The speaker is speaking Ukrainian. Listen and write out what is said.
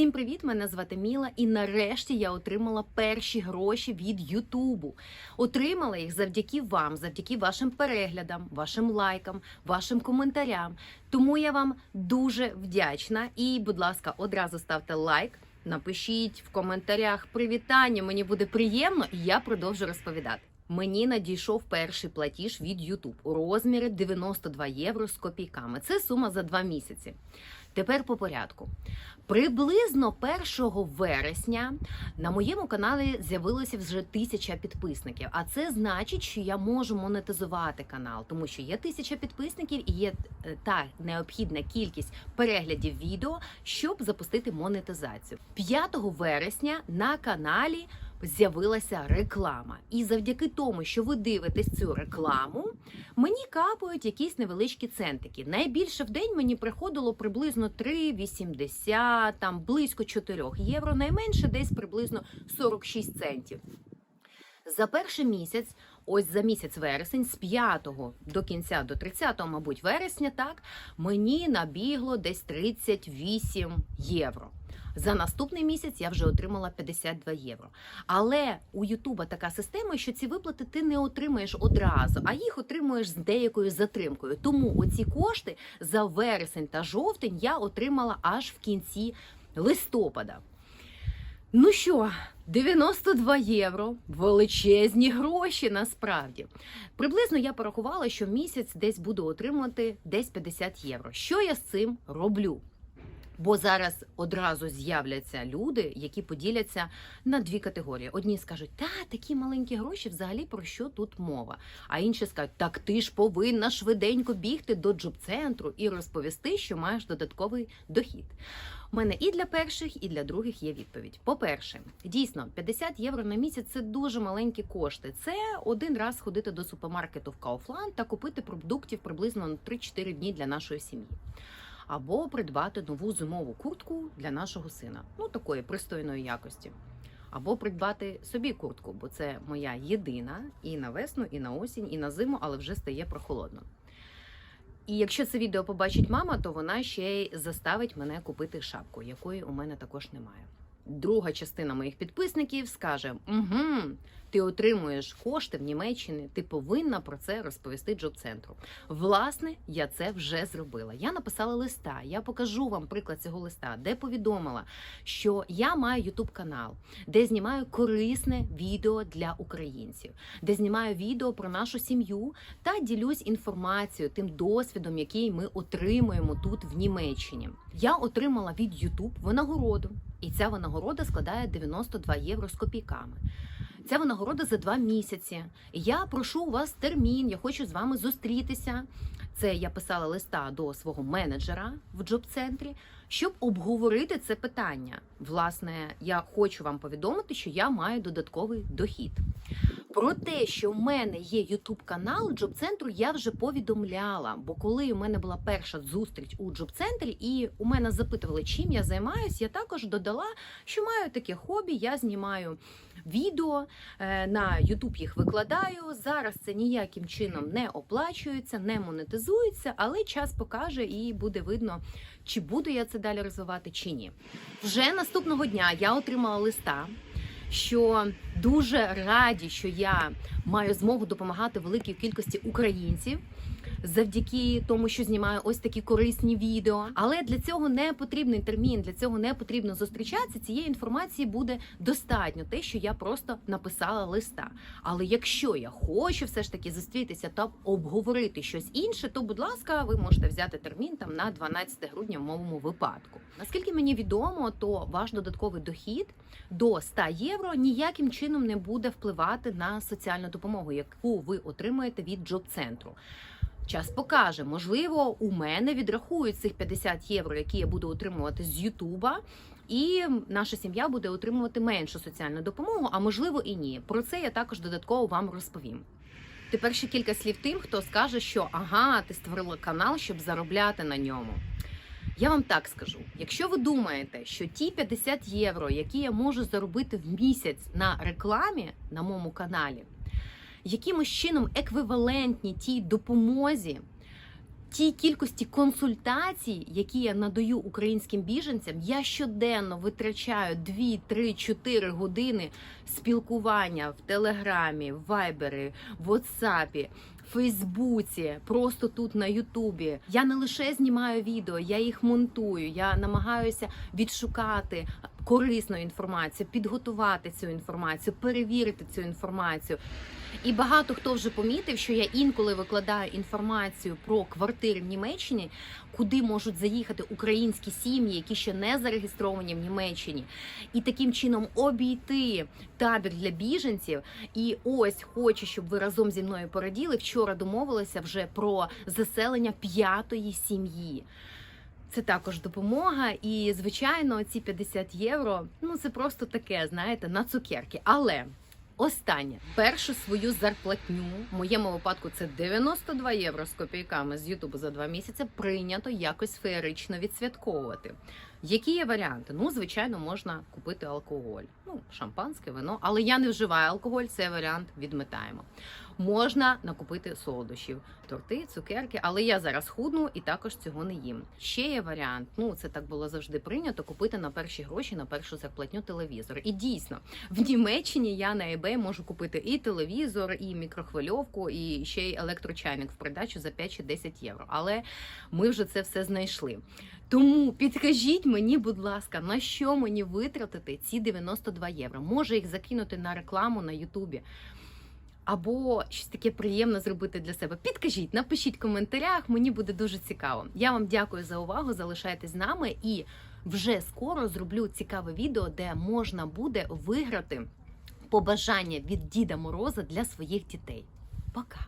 Всім привіт! Мене звати Міла, і нарешті я отримала перші гроші від Ютубу. Отримала їх завдяки вам, завдяки вашим переглядам, вашим лайкам, вашим коментарям. Тому я вам дуже вдячна. І, будь ласка, одразу ставте лайк. Напишіть в коментарях привітання. Мені буде приємно, і я продовжу розповідати. Мені надійшов перший платіж від YouTube у розмірі 92 євро з копійками. Це сума за два місяці. Тепер по порядку. Приблизно 1 вересня на моєму каналі з'явилося вже тисяча підписників. А це значить, що я можу монетизувати канал, тому що є тисяча підписників і є е, та необхідна кількість переглядів відео, щоб запустити монетизацію. 5 вересня на каналі з'явилася реклама. І завдяки тому, що ви дивитесь цю рекламу, мені капають якісь невеличкі центики. Найбільше в день мені приходило приблизно 3,80, там близько 4 євро, найменше десь приблизно 46 центів. За перший місяць, ось за місяць вересень, з 5 до кінця до 30, мабуть, вересня, так мені набігло десь 38 євро. За наступний місяць я вже отримала 52 євро. Але у Ютуба така система, що ці виплати ти не отримаєш одразу, а їх отримуєш з деякою затримкою. Тому оці кошти за вересень та жовтень я отримала аж в кінці листопада. Ну що, 92 євро величезні гроші насправді. Приблизно я порахувала, що місяць десь буду отримувати десь 50 євро. Що я з цим роблю? Бо зараз одразу з'являться люди, які поділяться на дві категорії. Одні скажуть, та такі маленькі гроші, взагалі про що тут мова? А інші скажуть, так ти ж повинна швиденько бігти до джоб-центру і розповісти, що маєш додатковий дохід. У мене і для перших, і для других є відповідь. По-перше, дійсно, 50 євро на місяць це дуже маленькі кошти. Це один раз ходити до супермаркету в Kaufland та купити продуктів приблизно на 3-4 дні для нашої сім'ї. Або придбати нову зимову куртку для нашого сина, ну такої пристойної якості. Або придбати собі куртку, бо це моя єдина і на весну, і на осінь, і на зиму, але вже стає прохолодно. І якщо це відео побачить мама, то вона ще й заставить мене купити шапку, якої у мене також немає. Друга частина моїх підписників скаже: угу, ти отримуєш кошти в Німеччині, ти повинна про це розповісти джоб-центру. Власне, я це вже зробила. Я написала листа. Я покажу вам приклад цього листа, де повідомила, що я маю ютуб канал, де знімаю корисне відео для українців, де знімаю відео про нашу сім'ю та ділюсь інформацією, тим досвідом, який ми отримуємо тут в Німеччині. Я отримала від Ютуб винагороду, і ця винагорода складає 92 євро з копійками. Ця винагорода за два місяці. Я прошу у вас термін, я хочу з вами зустрітися. Це я писала листа до свого менеджера в джоб-центрі, щоб обговорити це питання. Власне, я хочу вам повідомити, що я маю додатковий дохід. Про те, що в мене є Ютуб канал джоб-центру, я вже повідомляла. Бо коли у мене була перша зустріч у джоб-центрі, і у мене запитували, чим я займаюсь, я також додала, що маю таке хобі, я знімаю відео е, на Ютуб їх викладаю. Зараз це ніяким чином не оплачується, не монетизується, але час покаже і буде видно, чи буду я це далі розвивати, чи ні. Вже наступного дня я отримала листа. Що дуже раді, що я маю змогу допомагати великій кількості українців завдяки тому, що знімаю ось такі корисні відео. Але для цього не потрібний термін, для цього не потрібно зустрічатися. Цієї інформації буде достатньо, те, що я просто написала листа. Але якщо я хочу все ж таки зустрітися та обговорити щось інше, то будь ласка, ви можете взяти термін там на 12 грудня в моєму випадку. Наскільки мені відомо, то ваш додатковий дохід до 100 євро ніяким чином не буде впливати на соціальну допомогу, яку ви отримаєте від джоб-центру. Час покаже, можливо, у мене відрахують цих 50 євро, які я буду отримувати з Ютуба. І наша сім'я буде отримувати меншу соціальну допомогу, а можливо і ні. Про це я також додатково вам розповім. Тепер ще кілька слів тим, хто скаже, що ага, ти створила канал, щоб заробляти на ньому. Я вам так скажу: якщо ви думаєте, що ті 50 євро, які я можу заробити в місяць на рекламі на моєму каналі, якимось чином еквівалентні тій допомозі, тій кількості консультацій, які я надаю українським біженцям, я щоденно витрачаю 2, 3, 4 години спілкування в Телеграмі, в Вайбері, в Ватсапі. Фейсбуці, просто тут на Ютубі. Я не лише знімаю відео, я їх монтую. Я намагаюся відшукати корисну інформацію, підготувати цю інформацію, перевірити цю інформацію. І багато хто вже помітив, що я інколи викладаю інформацію про квартири в Німеччині, куди можуть заїхати українські сім'ї, які ще не зареєстровані в Німеччині, і таким чином обійти табір для біженців. І ось хочу, щоб ви разом зі мною пораділи. Вчора домовилися вже про заселення п'ятої сім'ї. Це також допомога, і звичайно, ці 50 євро ну це просто таке, знаєте, на цукерки. Але останнє першу свою зарплатню, в моєму випадку це 92 євро з копійками з Ютубу за два місяці. Прийнято якось феєрично відсвятковувати. Які є варіанти? Ну, звичайно, можна купити алкоголь, ну шампанське вино, але я не вживаю алкоголь. Цей варіант відмітаємо. Можна накупити солодощів, торти, цукерки, але я зараз худну і також цього не їм. Ще є варіант. Ну це так було завжди прийнято. Купити на перші гроші на першу зарплатню телевізор. І дійсно, в Німеччині я на eBay можу купити і телевізор, і мікрохвильовку, і ще й електрочайник в придачу за 5 чи 10 євро. Але ми вже це все знайшли. Тому підкажіть мені, будь ласка, на що мені витратити ці 92 євро? Може їх закинути на рекламу на Ютубі. Або щось таке приємне зробити для себе. Підкажіть, напишіть в коментарях, мені буде дуже цікаво. Я вам дякую за увагу. Залишайтесь з нами і вже скоро зроблю цікаве відео, де можна буде виграти побажання від Діда Мороза для своїх дітей. Пока!